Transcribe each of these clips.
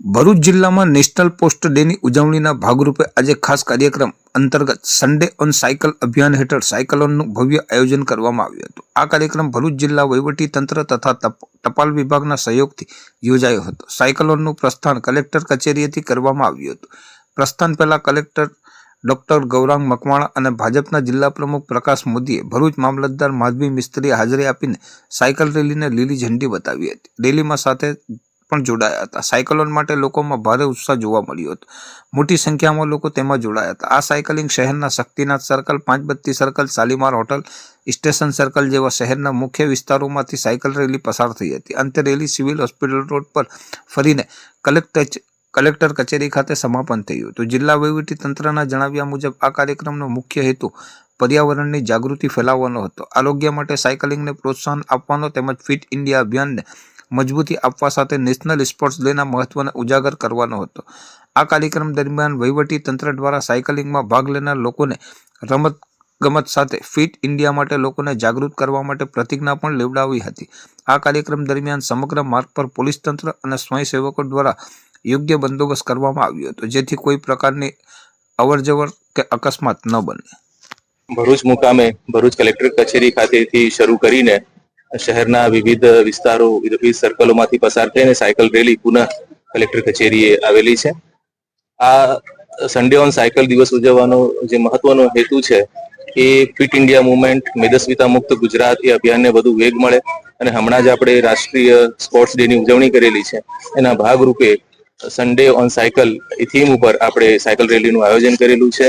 ભરૂચ જિલ્લામાં national post ડેની ઉજવણીના ભાગરૂપે આજે ખાસ કાર્યક્રમ અંતર્ગત સન્ડે ઓન સાયકલ અભિયાન હેઠળ સાયકલોનનું ભવ્ય આયોજન કરવામાં આવ્યું હતું. આ કાર્યક્રમ ભરૂચ જિલ્લા તંત્ર તથા ટપાલ વિભાગના સહયોગથી યોજાયો હતો. સાયકલોનનું પ્રસ્થાન કલેક્ટર કચેરીએથી કરવામાં આવ્યું હતું. પ્રસ્થાન પહેલાં કલેક્ટર ડોક્ટર ગૌરાંગ મકવાણા અને ભાજપના જિલ્લા પ્રમુખ પ્રકાશ મોદીએ ભરૂચ મામલતદાર, માધવી મિસ્ત્રીએ હાજરી આપીને સાયકલ રેલીને લીલી ઝંડી બતાવી હતી. રેલીમાં સાથે પણ જોડાયા હતા. સાયકલોન માટે લોકોમાં ભારે ઉત્સાહ જોવા મળ્યો હતો. મોટી સંખ્યામાં લોકો તેમાં જોડાયા હતા. આ સાયકલિંગ શહેરના Shaktinath circle, Panchbatti circle, Shalimar hotel, station circle જેવા શહેરના મુખ્ય વિસ્તારોમાંથી સાયકલ રેલી પસાર થઈ હતી. અંતે રેલી સિવિલ હોસ્પિટલ રોડ પર ફરીને કલેક્ટર કલેક્ટર કચેરી ખાતે સમાપન થયું હતું. જિલ્લા વહીવટી તંત્રના જણાવ્યા મુજબ આ કાર્યક્રમનો મુખ્ય હેતુ પર્યાવરણની જાગૃતિ ફેલાવવાનો હતો. આરોગ્ય માટે સાયકલિંગને પ્રોત્સાહન આપવાનો તેમજ ફિટ ઇન્ડિયા અભિયાનને મજબૂતી આપવા સાથે નેશનલ સ્પોર્ટ્સ ડેના મહત્વને ઉજાગર કરવાનો હતો. આ કાર્યક્રમ દરમિયાન વહીવટી તંત્ર દ્વારા સાયકલિંગમાં ભાગ લેનાર લોકોને રમત ગમત સાથે ફિટ ઇન્ડિયા માટે લોકોને જાગૃત કરવા માટે પ્રતિજ્ઞા પણ લેવડાવી હતી. આ કાર્યક્રમ દરમિયાન સમગ્ર માર્ગ પર પોલીસ તંત્ર અને સ્વયંસેવકો દ્વારા યોગ્ય બંદોબસ્ત કરવામાં આવ્યો હતો, જેથી કોઈ પ્રકારની અવરજવર કે અકસ્માત ન બને. ભરૂચ મુકામે ભરૂચ કલેક્ટર કચેરી ખાતેથી શરૂ કરીને શહેરના વિવિધ વિસ્તારો, વિવિધ સર્કલોમાંથી પસાર થઈને સાયકલ રેલી પુનઃ કલેક્ટર કચેરીએ આવેલી છે. આ સન્ડે ઓન સાયકલ દિવસ ઉજવવાનો જે મહત્વનો હેતુ છે એ ફિટ ઇન્ડિયા મુવમેન્ટ મેદસ્વીતા મુક્ત ગુજરાત એ અભિયાનને વધુ વેગ મળે અને હમણાં જ આપણે રાષ્ટ્રીય સ્પોર્ટ્સ ડે ની ઉજવણી કરેલી છે. એના ભાગરૂપે સન્ડે ઓન સાયકલ એ થીમ ઉપર આપણે સાયકલ રેલીનું આયોજન કરેલું છે.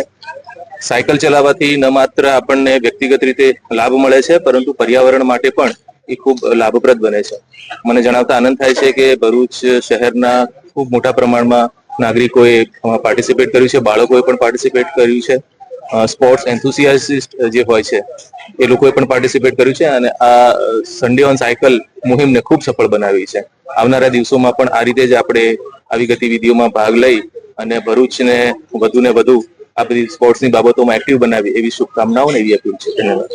સાયકલ ચલાવવાથી ન માત્ર આપણને વ્યક્તિગત રીતે લાભ મળે છે, પરંતુ પર્યાવરણ માટે પણ એ ખૂબ લાભપ્રદ બને છે. મને જણાવતા આનંદ થાય છે કે ભરૂચ શહેરના ખૂબ મોટા પ્રમાણમાં નાગરિકોએ પાર્ટિસિપેટ કર્યું છે, બાળકોએ પણ પાર્ટિસિપેટ કર્યું છે. સ્પોર્ટ્સ એન્થુસિયાસિસ્ટ જે હોય છે, એ લોકોએ પણ પાર્ટિસિપેટ કર્યું છે અને આ સન્ડે ઓન સાયકલ મુહિમને ખૂબ સફળ બનાવી છે. આવનારા દિવસોમાં પણ આ રીતે જ આપણે આવી ગતિવિધિઓમાં ભાગ લઈ અને ભરૂચને વધુ ને વધુ આ બધી સ્પોર્ટ્સની બાબતોમાં એક્ટિવ બનાવી એવી શુભકામનાઓ ને એવી અપીલ છે. ધન્યવાદ.